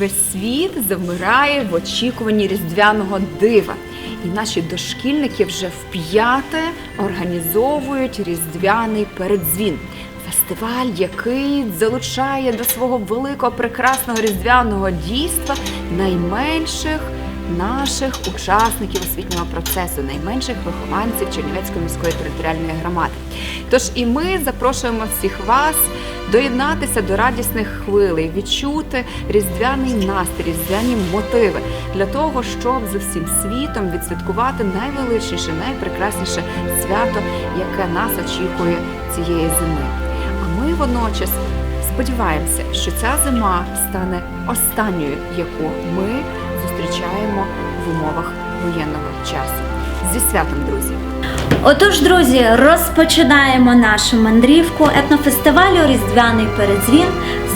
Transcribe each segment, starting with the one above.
Весь світ завмирає в очікуванні різдвяного дива. І наші дошкільники вже вп'яте організовують різдвяний передзвін. Фестиваль, який залучає до свого великого прекрасного різдвяного дійства найменших наших учасників освітнього процесу, найменших вихованців Чернівецької міської територіальної громади. Тож і ми запрошуємо всіх вас доєднатися до радісних хвилей, відчути різдвяний настрій, різдвяні мотиви для того, щоб з усім світом відсвяткувати найвеличніше, найпрекрасніше свято, яке нас очікує цієї зими. А ми водночас сподіваємося, що ця зима стане останньою, яку ми зустрічаємо в умовах воєнного часу. Зі святом, друзі! Отож, друзі, розпочинаємо нашу мандрівку етнофестивалю Різдвяний передзвін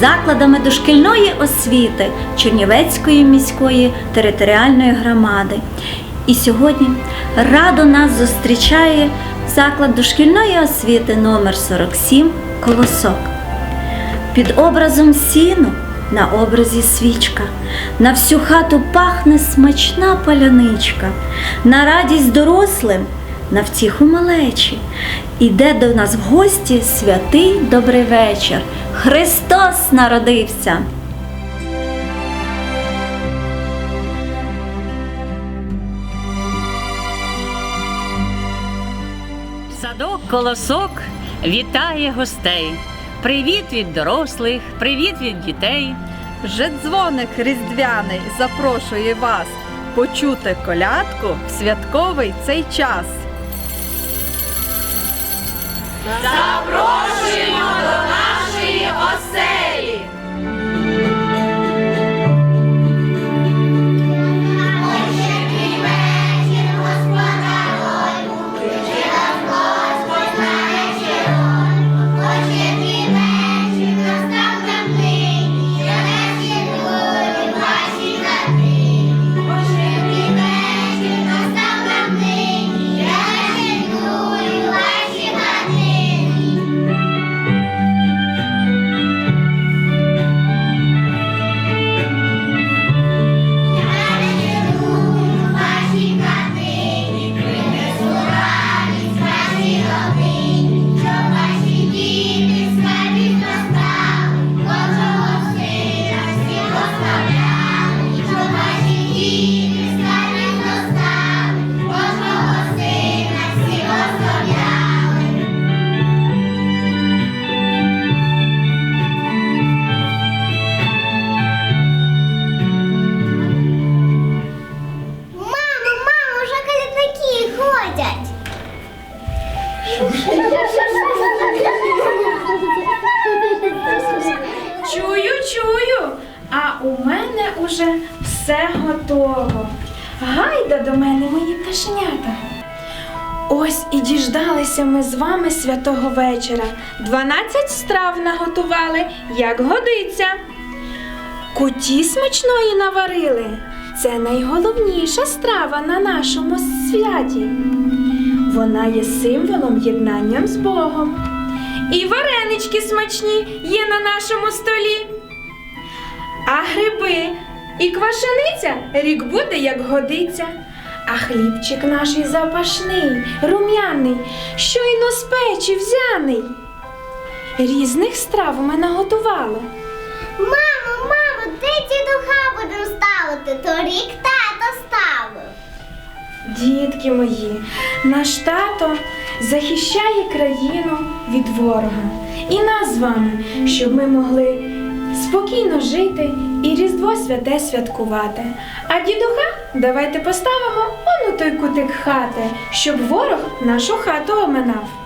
закладами дошкільної освіти Чернівецької міської територіальної громади. І сьогодні радо нас зустрічає заклад дошкільної освіти номер 47 Колосок. Під образом сіну на образі свічка, на всю хату пахне смачна паляничка, на радість дорослим, на втіху малечі. Іде до нас в гості святий добрий вечір. Христос народився! Садок колосок вітає гостей. Привіт від дорослих, привіт від дітей. Вже дзвоник різдвяний запрошує вас почути колядку в святковий цей час. Мамо, уже все готово. Гайда до мене, мої пташенята. Ось і діждалися ми з вами святого вечора. Дванадцять страв наготували, як годиться. Куті смачної наварили. Це найголовніша страва на нашому святі. Вона є символом єднання з Богом. І варенички смачні є на нашому столі. А гриби і квашениця рік буде, як годиться. А хлібчик наш і запашний, рум'яний, щойно з печі взяний. Різних страв ми наготували. Мамо, мамо, де дідуха будемо ставити? Торік тато ставив. Дітки мої, наш тато захищає країну від ворога і нас з вами, щоб ми могли спокійно жити і Різдво святе святкувати. А дідуха давайте поставимо он у той кутик хати, щоб ворог нашу хату оминав.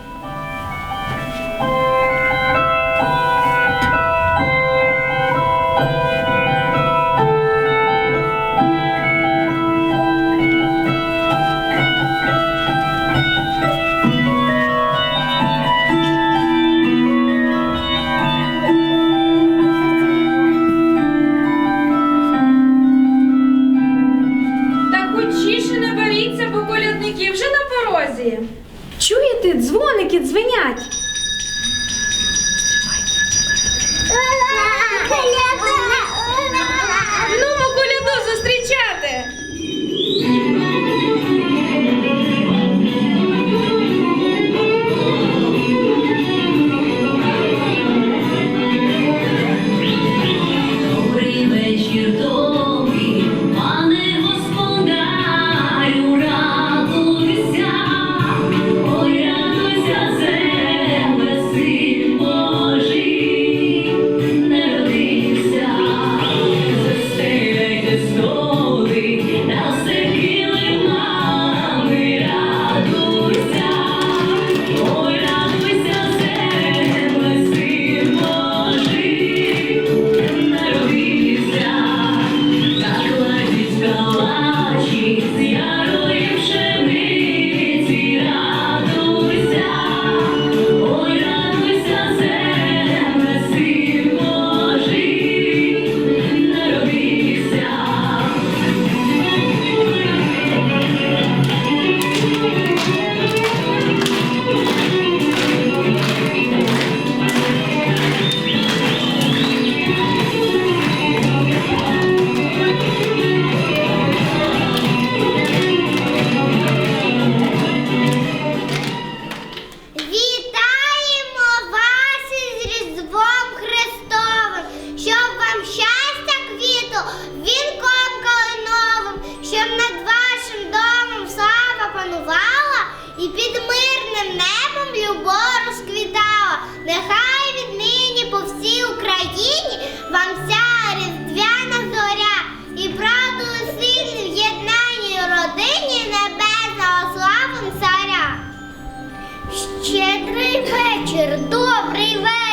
Щедрий вечір, добрий вечір.